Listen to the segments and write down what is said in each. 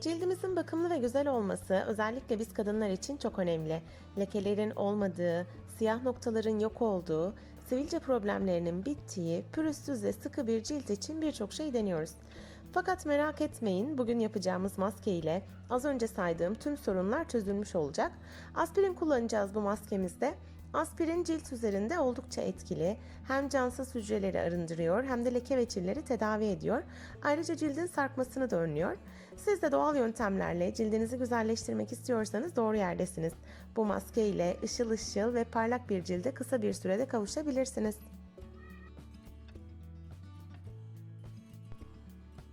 Cildimizin bakımlı ve güzel olması özellikle biz kadınlar için çok önemli. Lekelerin olmadığı, siyah noktaların yok olduğu, sivilce problemlerinin bittiği, pürüzsüz ve sıkı bir cilt için birçok şey deniyoruz. Fakat merak etmeyin, bugün yapacağımız maske ile az önce saydığım tüm sorunlar çözülmüş olacak. Aspirin kullanacağız bu maskemizde. Aspirin cilt üzerinde oldukça etkili. Hem cansız hücreleri arındırıyor hem de leke ve çilleri tedavi ediyor. Ayrıca cildin sarkmasını da önlüyor. Siz de doğal yöntemlerle cildinizi güzelleştirmek istiyorsanız doğru yerdesiniz. Bu maske ile ışıl ışıl ve parlak bir cilde kısa bir sürede kavuşabilirsiniz.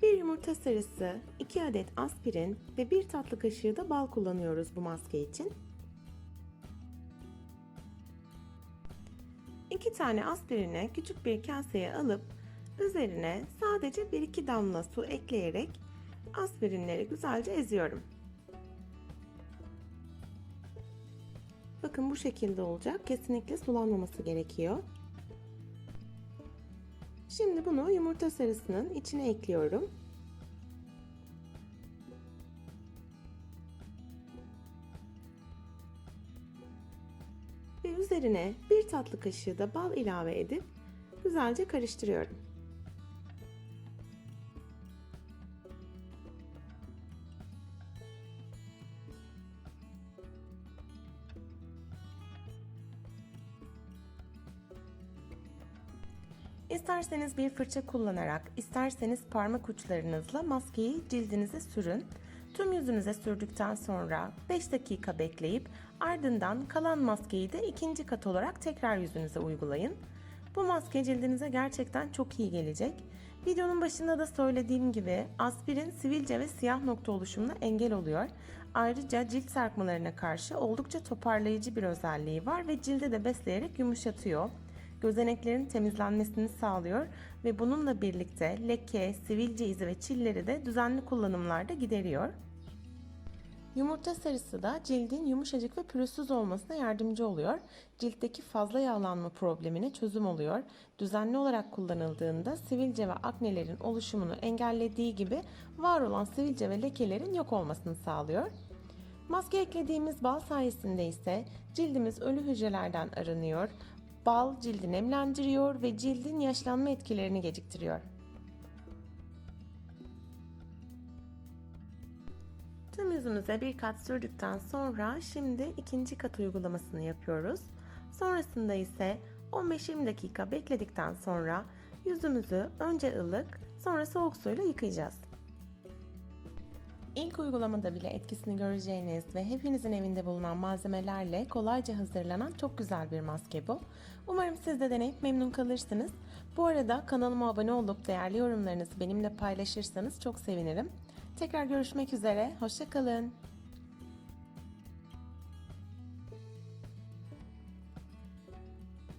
Bir yumurta sarısı, 2 adet aspirin ve 1 tatlı kaşığı da bal kullanıyoruz bu maske için. 2 tane aspirini küçük bir kaseye alıp üzerine sadece 1-2 damla su ekleyerek aspirinleri güzelce eziyorum. Bakın bu şekilde olacak. Kesinlikle sulanmaması gerekiyor. Şimdi bunu yumurta sarısının içine ekliyorum. Üzerine bir tatlı kaşığı da bal ilave edip güzelce karıştırıyorum. İsterseniz bir fırça kullanarak, isterseniz parmak uçlarınızla maskeyi cildinize sürün. Tüm yüzünüze sürdükten sonra 5 dakika bekleyip ardından kalan maskeyi de ikinci kat olarak tekrar yüzünüze uygulayın. Bu maske cildinize gerçekten çok iyi gelecek. Videonun başında da söylediğim gibi aspirin sivilce ve siyah nokta oluşumuna engel oluyor. Ayrıca cilt sarkmalarına karşı oldukça toparlayıcı bir özelliği var ve cilde de besleyerek yumuşatıyor gözeneklerin temizlenmesini sağlıyor ve bununla birlikte leke, sivilce izi ve çilleri de düzenli kullanımlarda gideriyor. Yumurta sarısı da cildin yumuşacık ve pürüzsüz olmasına yardımcı oluyor. Ciltteki fazla yağlanma problemine çözüm oluyor. Düzenli olarak kullanıldığında sivilce ve aknelerin oluşumunu engellediği gibi var olan sivilce ve lekelerin yok olmasını sağlıyor. Maske eklediğimiz bal sayesinde ise cildimiz ölü hücrelerden arınıyor, Bal cildi nemlendiriyor ve cildin yaşlanma etkilerini geciktiriyor. Tüm yüzümüze bir kat sürdükten sonra şimdi ikinci kat uygulamasını yapıyoruz. Sonrasında ise 15-20 dakika bekledikten sonra yüzümüzü önce ılık sonra soğuk suyla yıkayacağız. İlk uygulamada bile etkisini göreceğiniz ve hepinizin evinde bulunan malzemelerle kolayca hazırlanan çok güzel bir maske bu. Umarım siz de deneyip memnun kalırsınız. Bu arada kanalıma abone olup değerli yorumlarınızı benimle paylaşırsanız çok sevinirim. Tekrar görüşmek üzere, hoşçakalın.